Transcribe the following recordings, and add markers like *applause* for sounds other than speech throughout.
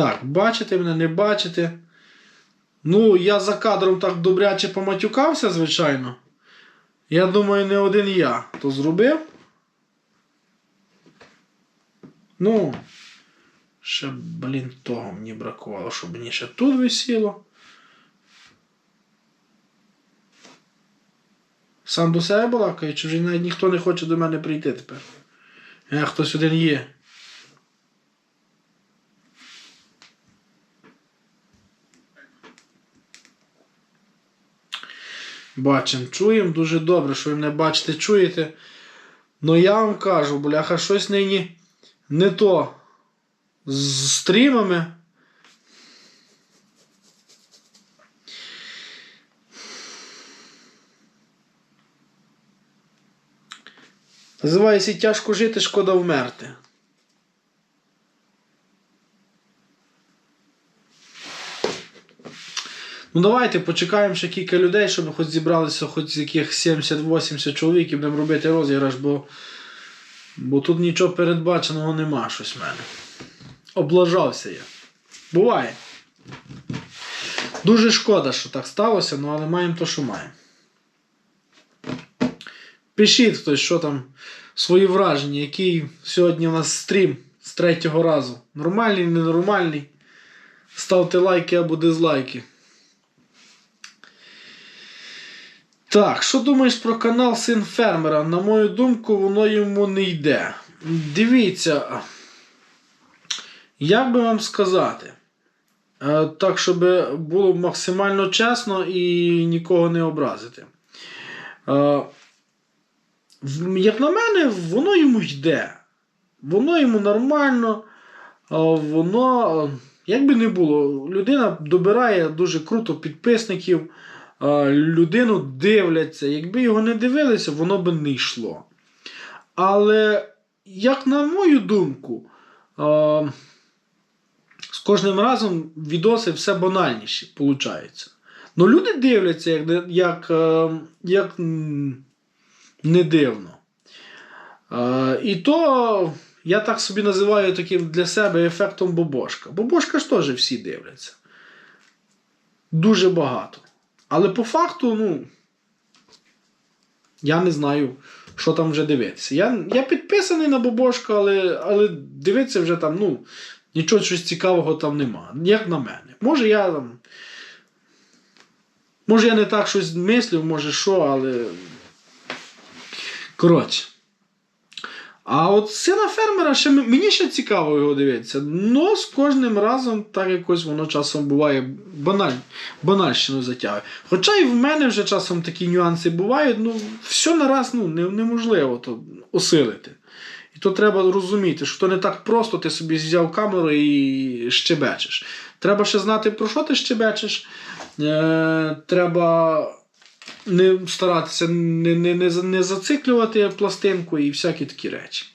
Так, бачите мене, не бачите. Ну, я за кадром так добряче поматюкався, звичайно. Я думаю, не один я то зробив. Ну, ще, блін, того мені бракувало, щоб мені ще тут висіло. Сам до себе балакаю, чи вже навіть ніхто не хоче до мене прийти тепер. Е, хтось один є. Бачимо, чуємо дуже добре, що ви мене бачите, чуєте. Ну я вам кажу, бляха, щось нині не то з стрімами. Називається тяжко жити, шкода вмерти. Ну давайте почекаємо ще кілька людей, щоб хоч зібралися хоч з яких 70-80 чоловік і будемо робити розіграш, бо, бо тут нічого передбаченого нема щось в мене. Облажався я. Буває. Дуже шкода, що так сталося, ну але маємо то, що маємо. Пишіть хтось, що там свої враження, який сьогодні у нас стрім з третього разу. Нормальний, ненормальний. Ставте лайки або дизлайки. Так, що думаєш про канал Син Фермера? На мою думку, воно йому не йде. Дивіться, як би вам сказати, Е, так, щоб було максимально чесно і нікого не образити. Е, Як на мене, воно йому йде. Воно йому нормально, воно, е, як би не було, людина добирає дуже круто підписників, людину дивляться. Якби його не дивилися, воно би не йшло. Але, як на мою думку, з кожним разом відоси все банальніші, виходить. Ну, люди дивляться, як, як, як не дивно. І то я так собі називаю таким для себе ефектом Бобошка. Бобошка ж теж всі дивляться. Дуже багато. Але по факту, ну. Я не знаю, що там вже дивитися. Я, я підписаний на Бобошку, але, але дивитися вже там, ну, нічого щось цікавого там нема. Як на мене. Може, я там. Може, я не так щось мислю, може що, але. Коротше. А от сина фермера ще мені ще цікаво його дивитися. Ну, з кожним разом так якось воно часом буває баналь, банальщину затягує. Хоча і в мене вже часом такі нюанси бувають, ну, все нараз ну, не, неможливо то осилити. І то треба розуміти, що то не так просто ти собі взяв камеру і щебечеш. Треба ще знати, про що ти щебечеш. Е, треба не старатися не, не, не, не зациклювати пластинку і всякі такі речі.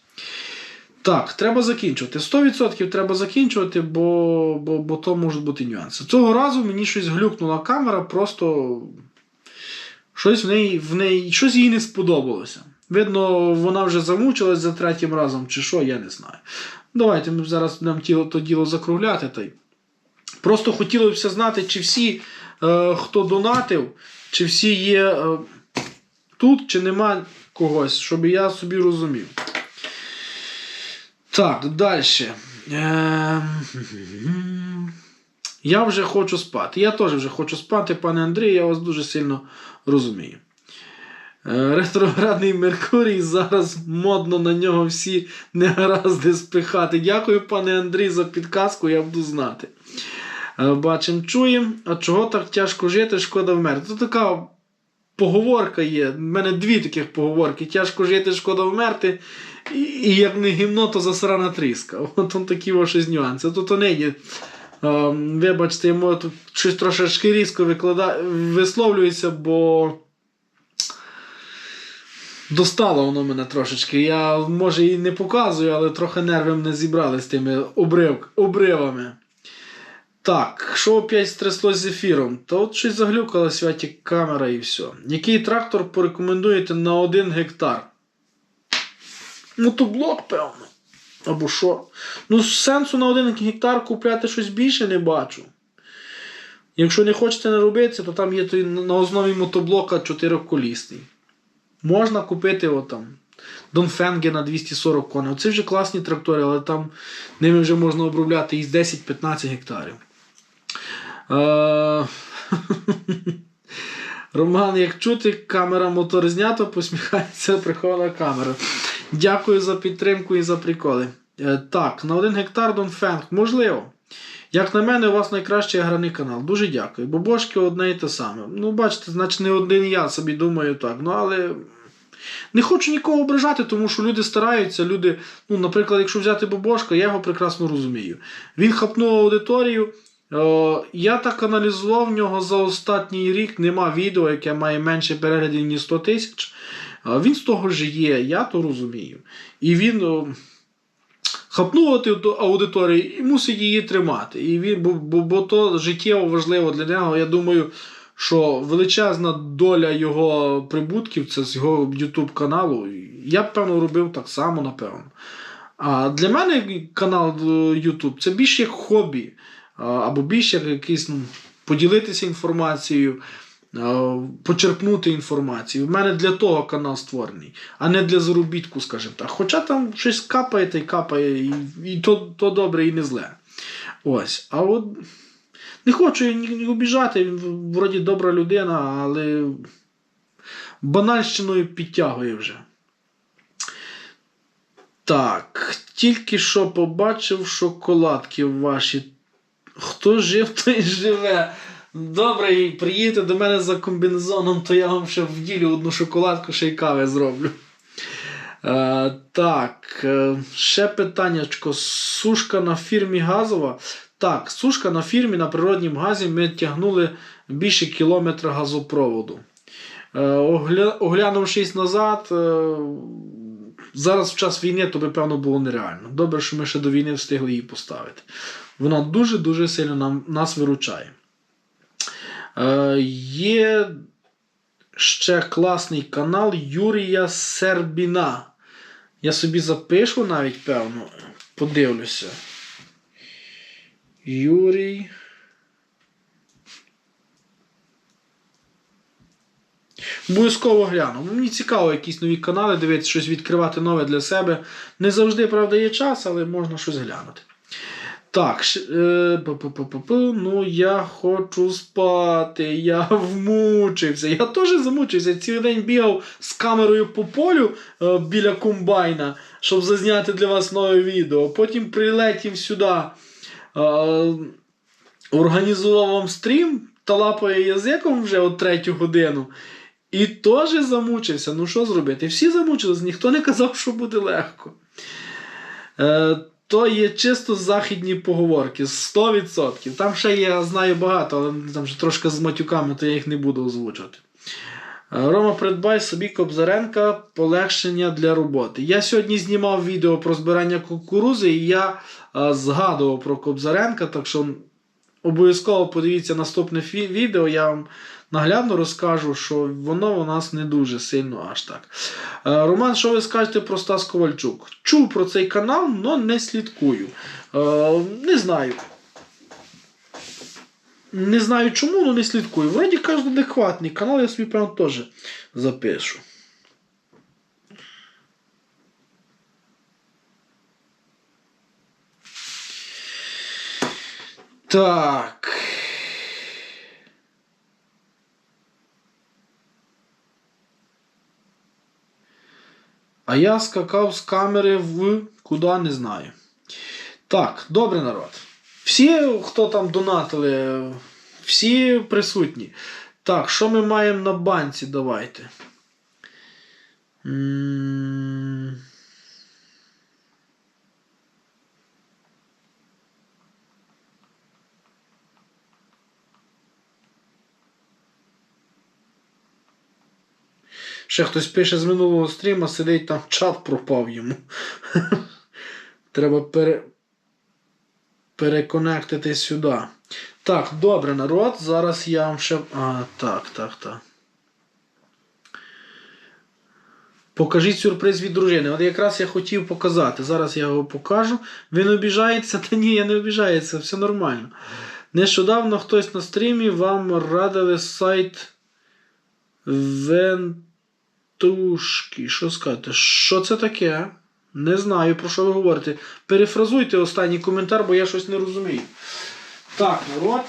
Так, треба закінчувати. 100% треба закінчувати, бо, бо, бо то можуть бути нюанси. Цього разу мені щось глюкнула камера, просто щось в неї, в неї щось їй не сподобалося. Видно, вона вже замучилась за третім разом, чи що, я не знаю. Давайте ми зараз будемо тіло, то діло закругляти. Та й. Просто хотілося знати, чи всі, е, хто донатив, чи всі є е, тут, чи нема когось, щоб я собі розумів. Так, далі. *laughs* Я вже хочу спати. Я теж вже хочу спати, пане Андрій, я вас дуже сильно розумію. Е, Ретроградний Меркурій, зараз модно на нього всі негаразди спихати. Дякую, пане Андрій, за підказку, я буду знати. Е, Бачимо, чуємо. А чого так тяжко жити, шкода вмерти? Це така поговорка є. У мене дві таких поговорки: тяжко жити, шкода вмерти. І, і як не гімно, то засрана тріска. *laughs* От он такі ваші нюанси. Тут то не є. Е, Вибачте, йому тут щось трошечки різко виклада... висловлюється, бо. Достало воно мене трошечки. Я може і не показую, але трохи нерви мене зібрали з тими обрив... обривами. Так, що опять стряслось з ефіром? Та от щось заглюкала святі камера і все. Який трактор порекомендуєте на 1 гектар? Мотоблок, певно. Або що. Ну, сенсу на один гектар купляти щось більше не бачу. Якщо не хочете не робити, то там є той на основі мотоблока чотириколісний. Можна купити отам. Донфенге на 240 коней. Це вже класні трактори, але там ними вже можна обробляти із 10-15 гектарів. Е... *laughs* Роман, як чути, камера мотор знято, посміхається прихована камера. Дякую за підтримку і за приколи. Е, так, на один гектар Донфенг, можливо. Як на мене, у вас найкращий граний канал. Дуже дякую. Бобошки одне і те саме. Ну, бачите, значить, не один я собі думаю так. Ну, але не хочу нікого ображати, тому що люди стараються. Люди, ну, наприклад, якщо взяти Бобошка, я його прекрасно розумію. Він хапнув аудиторію. О, я так аналізував в нього за останній рік. Нема відео, яке має менше переглядів, ніж 100 тисяч. Е, Він з того ж є, я то розумію. І він хапнув ту аудиторію і мусить її тримати. І він, бо, бо, бо то життєво важливо для нього. Я думаю, що величезна доля його прибутків це з його YouTube каналу. Я б певно робив так само, напевно. А для мене канал е, YouTube це більше як хобі, або більше як якийсь ну, поділитися інформацією, почерпнути інформацію. У мене для того канал створений, а не для заробітку, скажімо так. Хоча там щось капає та й капає, і, і то, то добре, і не зле. Ось. А от не хочу ні обіжати, він вроді добра людина, але банальщиною підтягує вже. Так, тільки що побачив шоколадки ваші. Хто жив, той живе. Добре, і приїдете до мене за комбінезоном, то я вам ще вділю одну шоколадку, ще й кави зроблю. Е, так, е, ще питаннячко. Сушка на фірмі газова. Так, сушка на фірмі на природнім газі ми тягнули більше кілометра газопроводу. Е, огля... Оглянувшись назад, е, зараз в час війни то би, певно, було нереально. Добре, що ми ще до війни встигли її поставити. Вона дуже-дуже сильно нам, нас виручає. Е, є ще класний канал Юрія Сербіна. Я собі запишу навіть, певно, подивлюся. Юрій. Обов'язково гляну. Мені цікаво якісь нові канали, дивитися, щось відкривати нове для себе. Не завжди, правда, є час, але можна щось глянути. Так, е, ну я хочу спати, я вмучився. Я теж замучився. Цілий день бігав з камерою по полю е, біля комбайна, щоб зазняти для вас нове відео. Потім прилетів сюди, е, організував вам стрім та лапає язиком вже о третю годину. І теж замучився. Ну що зробити? Всі замучились, ніхто не казав, що буде легко. Е, то є чисто західні поговорки, 100%. Там ще я знаю багато, але там вже трошки з матюками, то я їх не буду озвучувати. Е, Рома, придбай собі Кобзаренка полегшення для роботи. Я сьогодні знімав відео про збирання кукурузи, і я е, згадував про Кобзаренка, так що обов'язково подивіться наступне відео, я вам наглядно розкажу, що воно у нас не дуже сильно аж так. Е, Роман, що ви скажете про Стас Ковальчук? Чув про цей канал, але не слідкую. Е, Не знаю. Не знаю чому, але не слідкую. Вроді кажуть, адекватний канал, я собі прям теж запишу. Так. А я скакав з камери в куди не знаю. Так, добре народ. Всі, хто там донатили, всі присутні. Так, що ми маємо на банці? Давайте. М, Ще хтось пише з минулого стріма, сидить там чат пропав йому. Треба пере... переконектити сюди. Так, добре, народ. Зараз я вам ще. А, так, так, так. Покажіть сюрприз від дружини. От якраз я хотів показати. Зараз я його покажу. Ви не обіжаєтеся? Та ні, я не обіжається, все нормально. Нещодавно хтось на стрімі вам радили сайт Вентушки. Що сказати? Що це таке? Не знаю, про що ви говорите. Перефразуйте останній коментар, бо я щось не розумію. Так, народ.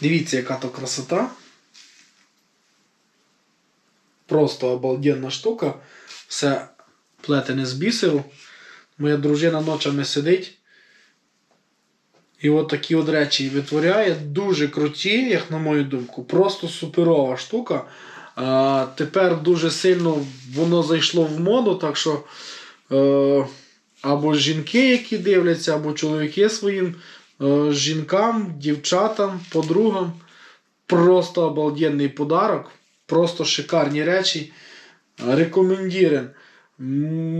Дивіться, яка то красота. Просто обалденна штука. Все плетене з бісеру. Моя дружина ночами сидить. І от такі от речі витворяє. Дуже круті, як на мою думку. Просто суперова штука. А, тепер дуже сильно воно зайшло в моду, так що е, або жінки, які дивляться, або чоловіки своїм е, жінкам, дівчатам, подругам. Просто обалденний подарок. Просто шикарні речі. Рекомендірен.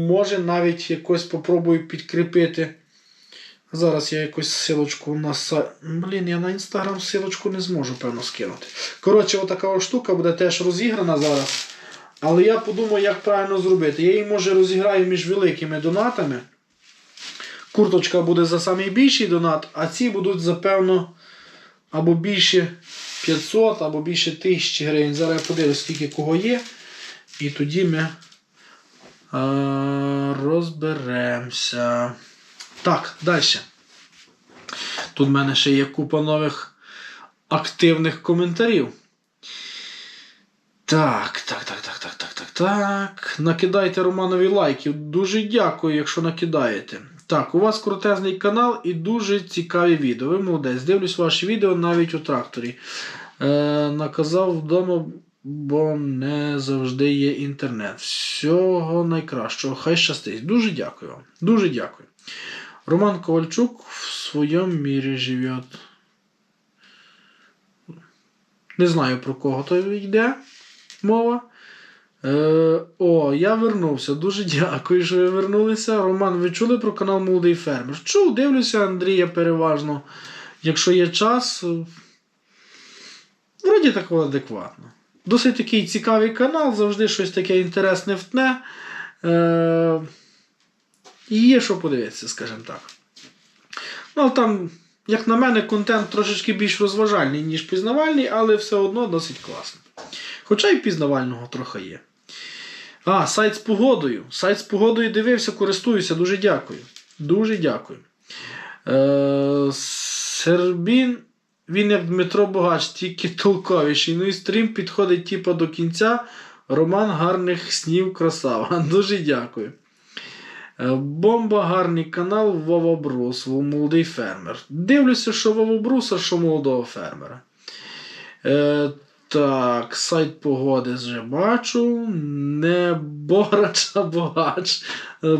Може навіть якось попробую підкріпити. Зараз я якусь силочку на сайт. Блін, я на інстаграм силочку не зможу, певно, скинути. Коротше, отака штука буде теж розіграна зараз. Але я подумаю, як правильно зробити. Я її може розіграю між великими донатами. Курточка буде за самий більший донат, а ці будуть за певно або більше 500, або більше 1000 гривень. Зараз я подивлюсь, скільки кого є. І тоді ми а, розберемося. Так, далі. Тут в мене ще є купа нових активних коментарів. Так, так, так, так, так, так, так, так. Накидайте Романові лайків. Дуже дякую, якщо накидаєте. Так, у вас крутезний канал і дуже цікаві відео. Ви молодець. Дивлюсь ваші відео навіть у тракторі. Е, наказав вдома, бо не завжди є інтернет. Всього найкращого. Хай щастить. Дуже дякую вам. Дуже дякую. Роман Ковальчук в своєму мірі живе. Не знаю про кого то йде мова. Е, о, я вернувся. Дуже дякую, що ви вернулися. Роман, ви чули про канал Молодий Фермер? Чув, дивлюся Андрія переважно. Якщо є час, е, вроді такого адекватно. Досить такий цікавий канал, завжди щось таке інтересне втне. Е, і є що подивитися, скажімо так. Ну, там, як на мене, контент трошечки більш розважальний, ніж пізнавальний, але все одно досить класний. Хоча й пізнавального трохи є. А, сайт з погодою. Сайт з погодою дивився, користуюся. Дуже дякую. Дуже дякую. Е, Сербін, він як Дмитро Богач, тільки толковіший. Ну і стрім підходить типу, до кінця. Роман гарних снів красава. *laughs* Дуже дякую. Е, Бомба гарний канал Вова Брус, молодий фермер. Дивлюся, що Вова Бруса, що молодого фермера. Е, так, сайт погоди вже бачу. Не Борач, а богач. Е,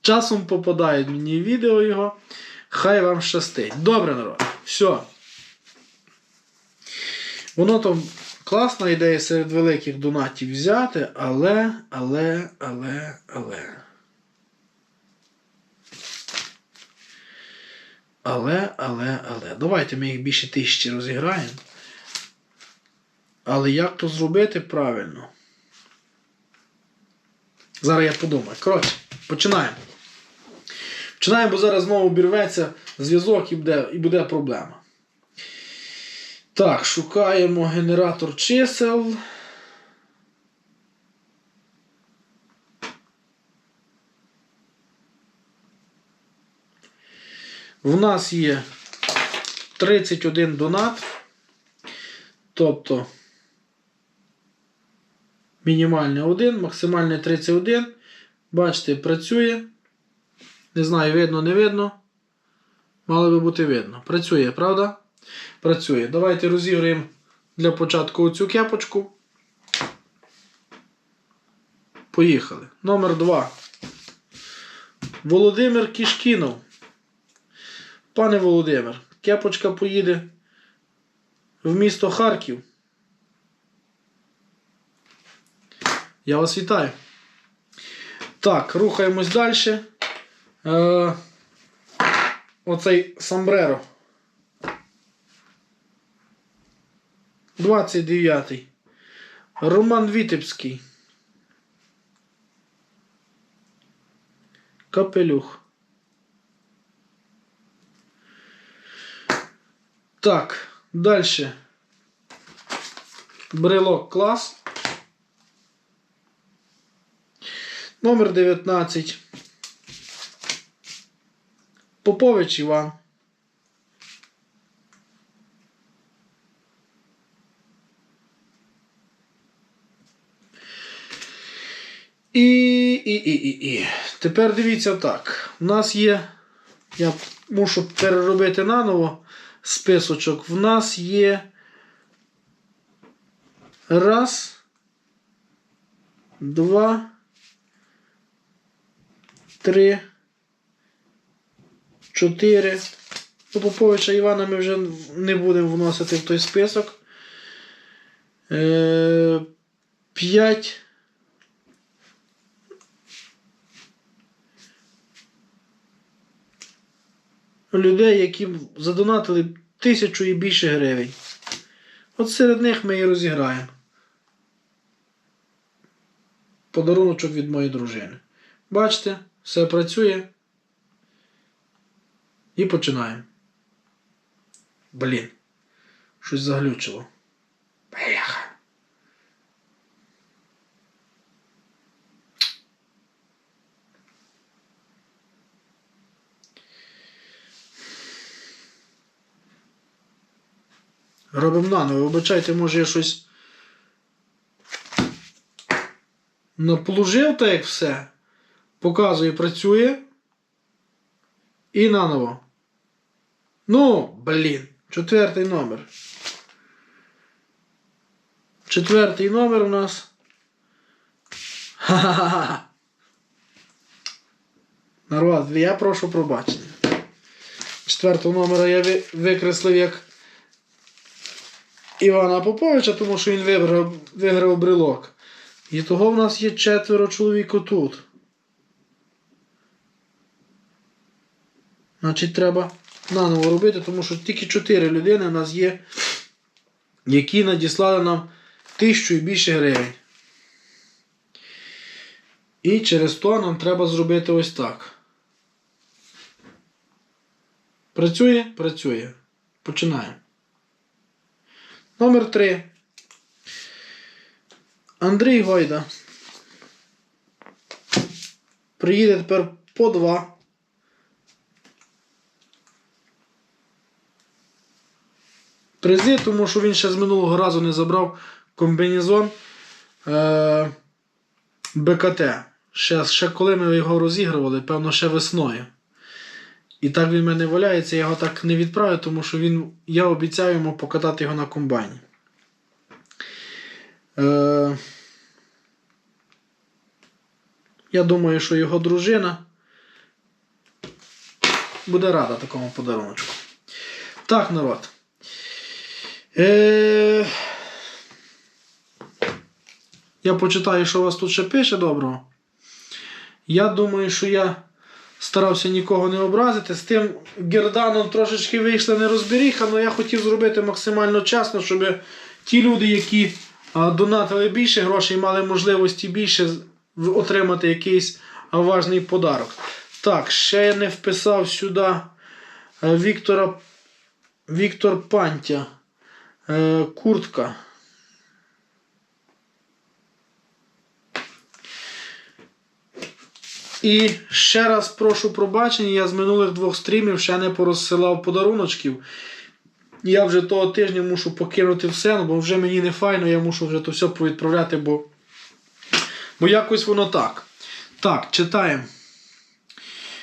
Часом попадають мені відео його. Хай вам щастить. Добре, народ. Все. Воно там класна ідея серед великих донатів взяти, але, але, але, але. Але, але, але. Давайте ми їх більше тисячі розіграємо. Але як то зробити правильно? Зараз я подумаю. Коротше, починаємо. Починаємо, бо зараз знову обірветься зв'язок і буде, і буде проблема. Так, шукаємо генератор чисел. В нас є 31 донат. Тобто мінімальне 1, максимальне 31. Бачите, працює. Не знаю, видно, не видно. Мало би бути видно. Працює, правда? Працює. Давайте розіграємо для початку оцю кепочку. Поїхали. Номер 2. Володимир Кішкінов. Пане Володимир, кепочка поїде в місто Харків. Я вас вітаю. Так, рухаємось далі. Е, оцей Самбреро. 29. Роман Вітебський. Капелюх. Так, далі. Брелок клас. Номер 19. Попович Іван. І, і, і, і, і. Тепер дивіться так. У нас є. Я мушу переробити наново списочок. В нас є. Раз. Два. Три. Чотири. Ну, Поповича Івана ми вже не будемо вносити в той список. Е, П'ять. Людей, які задонатили тисячу і більше гривень. От серед них ми і розіграємо. Подаруночок від моєї дружини. Бачите, все працює. І починаємо. Блін. Щось заглючило. Бляха. Робимо наново. Вибачайте, може я щось наплужив так як все. Показує, працює. І наново. Ну, блін. Четвертий номер. Четвертий номер у нас. Ха-ха-ха. Народ, я прошу пробачення. Четвертого номера я ви- викреслив як Івана Поповича, тому що він виграв, виграв брелок. І того в нас є четверо чоловік тут. Значить, треба наново робити, тому що тільки чотири людини в нас є, які надіслали нам тисячу і більше гривень. І через то нам треба зробити ось так. Працює? Працює. Починаємо. Номер 3. Андрій Гойда. Приїде тепер по 2. Призи, тому що він ще з минулого разу не забрав комбінезон е- БКТ. Ще, ще коли ми його розігрували, певно, ще весною. І так він в мене валяється, я його так не відправлю, тому що він, я обіцяю йому покатати його на комбайні. Е, я думаю, що його дружина буде рада такому подарунку. Так, народ. Е, я почитаю, що у вас тут ще пише доброго. Я думаю, що я старався нікого не образити. З тим Герданом трошечки вийшла нерозберіха, але я хотів зробити максимально чесно, щоб ті люди, які донатили більше грошей, мали можливості більше отримати якийсь важний подарок. Так, ще я не вписав сюди е, Віктора Віктор Пантя. Е, куртка. І ще раз прошу пробачення, я з минулих двох стрімів ще не порозсилав подаруночків. Я вже того тижня мушу покинути все, ну, бо вже мені не файно, я мушу вже то все повідправляти, бо, бо якось воно так. Так, читаємо.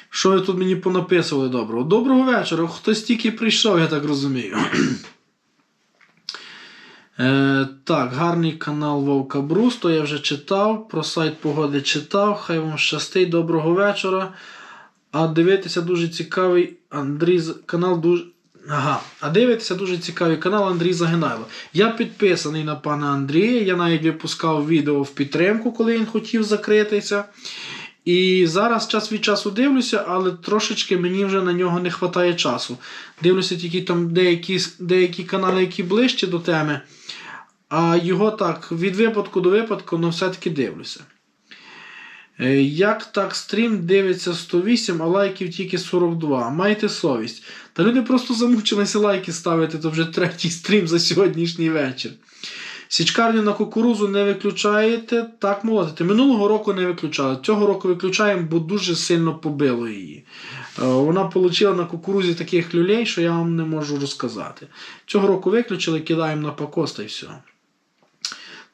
Що ви тут мені понаписували доброго? Доброго вечора. Хтось тільки прийшов, я так розумію. Е, так, гарний канал Вовка Брус, то я вже читав. Про сайт погоди читав. Хай вам щастить, доброго вечора. А дивитися дуже цікавий Андрій канал дуже. Ага, а дивитися дуже цікавий канал Андрій Загинайло. Я підписаний на пана Андрія. Я навіть випускав відео в підтримку, коли він хотів закритися. І зараз час від часу дивлюся, але трошечки мені вже на нього не вистачає часу. Дивлюся тільки там деякі, деякі канали, які ближче до теми. А його так від випадку до випадку, але все-таки дивлюся. Е, Як так стрім дивиться 108, а лайків тільки 42. Майте совість. Та люди просто замучилися лайки ставити, то вже третій стрім за сьогоднішній вечір. Січкарню на кукурузу не виключаєте, так молотите. Минулого року не виключали. Цього року виключаємо, бо дуже сильно побило її. Е, Вона отримала на кукурузі таких люлей, що я вам не можу розказати. Цього року виключили, кидаємо на покос та й все.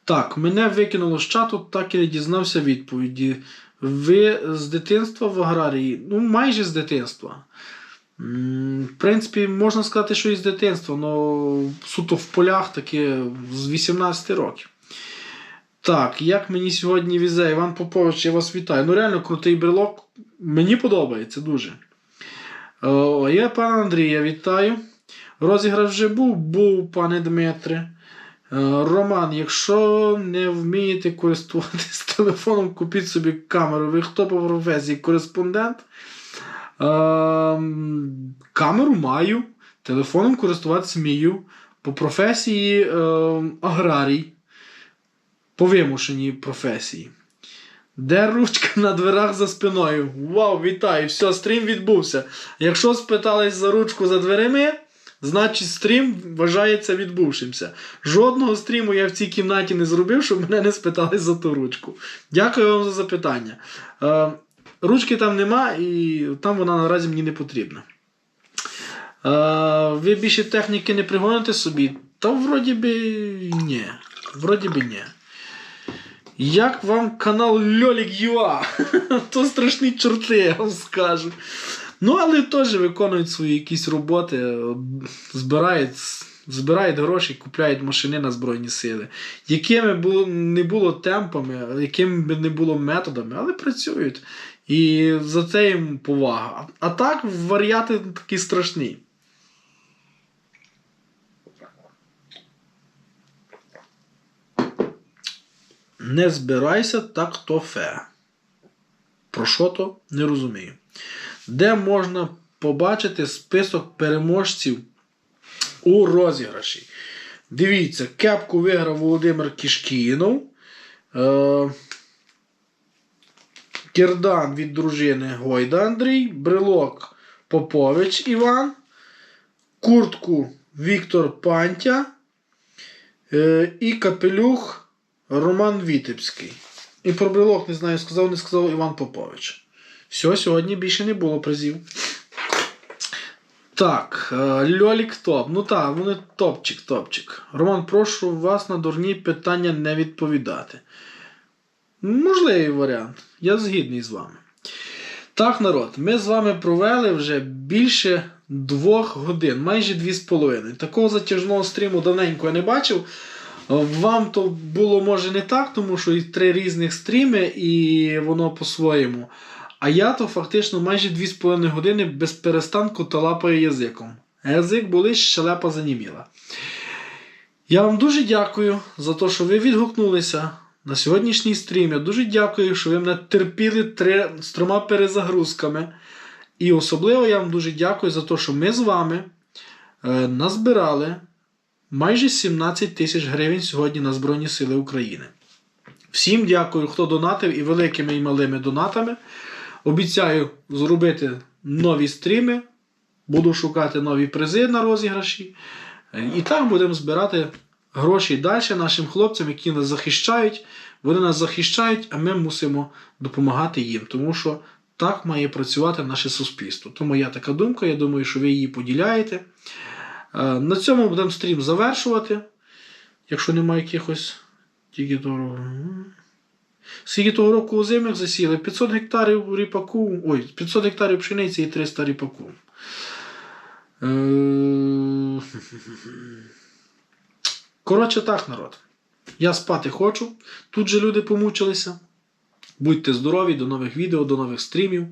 Так, мене викинуло з чату, так і не дізнався відповіді. Ви з дитинства в аграрії? Ну, майже з дитинства. В принципі, можна сказати, що і з дитинства, але суто в полях таки з 18 років. Так, як мені сьогодні візе, Іван Попович, я вас вітаю. Ну, реально крутий брелок. Мені подобається дуже. О, я пана Андрія вітаю. Розіграш вже був, був, пане Дмитре. Е, Роман, якщо не вмієте користуватись *laughs* телефоном, купіть собі камеру. Ви хто по професії? Кореспондент? Ем, камеру маю, телефоном користуватися вмію. По професії ем, аграрій. По вимушеній професії. Де ручка на дверах за спиною? Вау, вітаю! Все, стрім відбувся. Якщо спитались за ручку за дверима, значить стрім вважається відбувшимся. Жодного стріму я в цій кімнаті не зробив, щоб мене не спитали за ту ручку. Дякую вам за запитання. Е, ручки там нема, і там вона наразі мені не потрібна. Е, ви більше техніки не пригоните собі? Та вроді би ні. Вроді би ні. Як вам канал Льолік Юа? *laughs* То страшні чорти, я вам скажу. Ну, але теж виконують свої якісь роботи, збирають, збирають гроші, купляють машини на Збройні Сили. Якими було, не було темпами, якими б не було методами, але працюють. І за це їм повага. А так варіати такі страшні. Не збирайся, так то фе. Про що то не розумію. Де можна побачити список переможців у розіграші? Дивіться, кепку виграв Володимир Кішкінов. Е- Кірдан від дружини Гойда Андрій, брелок Попович Іван, куртку Віктор Пантя е- і капелюх Роман Вітебський. І про брелок не знаю, сказав, не сказав Іван Попович. Все, сьогодні більше не було призів. Так, е, Льолік топ. Ну так, вони топчик, топчик. Роман, прошу вас на дурні питання не відповідати. Можливий варіант. Я згідний з вами. Так, народ, ми з вами провели вже більше двох годин, майже дві з половиною. Такого затяжного стріму давненько я не бачив. Вам то було може не так, тому що і три різних стріми, і воно по-своєму. А я то фактично майже 2,5 години без перестанку талапаю язиком. Язик болить, щелепа заніміла. Я вам дуже дякую за те, що ви відгукнулися на сьогоднішній стрім. Я дуже дякую, що ви мене терпіли три, з трьома перезагрузками. І особливо я вам дуже дякую за те, що ми з вами е, назбирали майже 17 тисяч гривень сьогодні на Збройні Сили України. Всім дякую, хто донатив і великими і малими донатами. Обіцяю зробити нові стріми, буду шукати нові призи на розіграші. І так будемо збирати гроші далі нашим хлопцям, які нас захищають. Вони нас захищають, а ми мусимо допомагати їм, тому що так має працювати наше суспільство. То моя така думка, я думаю, що ви її поділяєте. Е, На цьому будемо стрім завершувати. Якщо немає якихось тільки дорого. Скільки того року озимих засіли? 500 гектарів ріпаку. Ой, 500 гектарів пшениці і 300 ріпаку. Е, Коротше так, народ. Я спати хочу. Тут же люди помучилися. Будьте здорові, до нових відео, до нових стрімів.